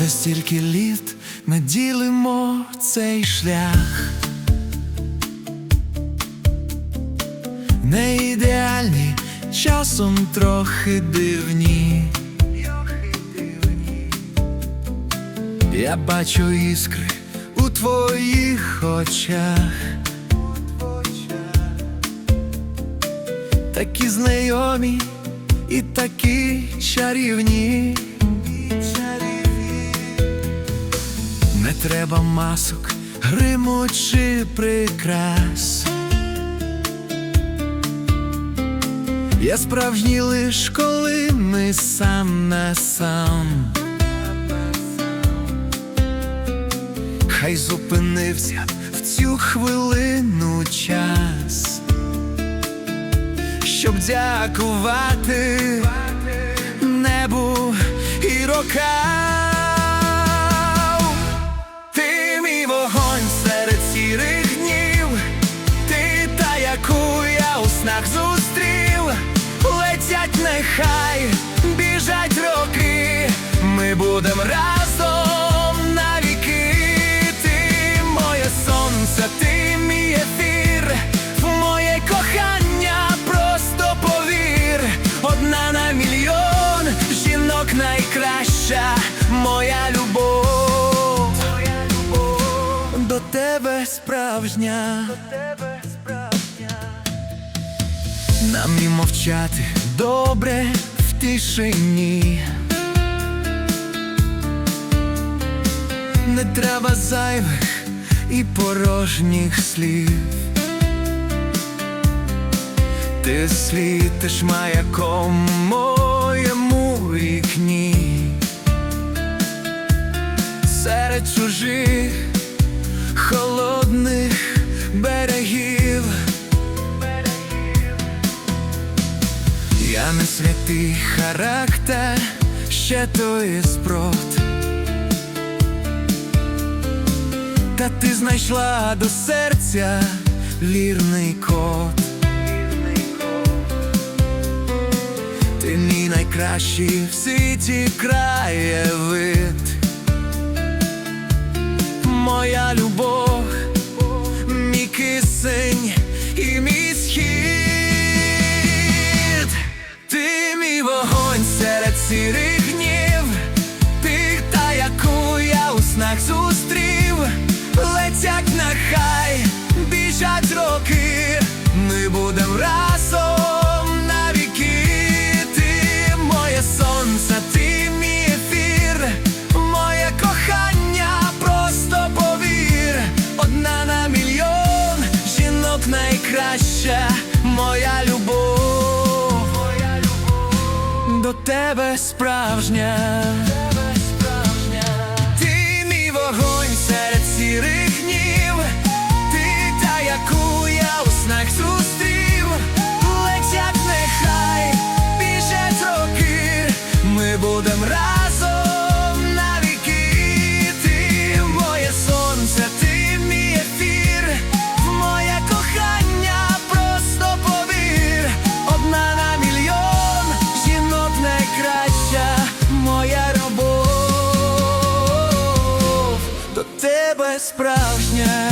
Вже стільки літ ми ділимо цей шлях. Не ідеальні, часом трохи дивні. Я бачу іскри у твоїх очах. Такі знайомі і такі чарівні. Не треба масок, гриму чи прикрас. Я справжній лиш, коли ми сам на сам. Хай зупинився в цю хвилину час, щоб дякувати небу і рокам. Ти мій вогонь серед сірих днів, ти та, яку я у снах зустрів, летять нехай, біжать роки, ми будем разом до тебе справжня. Нам і мовчати добре в тишині. Не треба зайвих і порожніх слів. Ти світиш маяком моєму вікні. Серед чужих Святий характер, ще той зброд. Та ти знайшла до серця вірний код. Ти мій найкращий в світі краєвид. Моя любов, мій кисень і мій нехай, біжать роки, ми будем разом навіки. Ти моє сонце, ти мій ефір, моє кохання, просто повір, одна на мільйон жінок найкраща, моя любов, до тебе справжня. Справжня.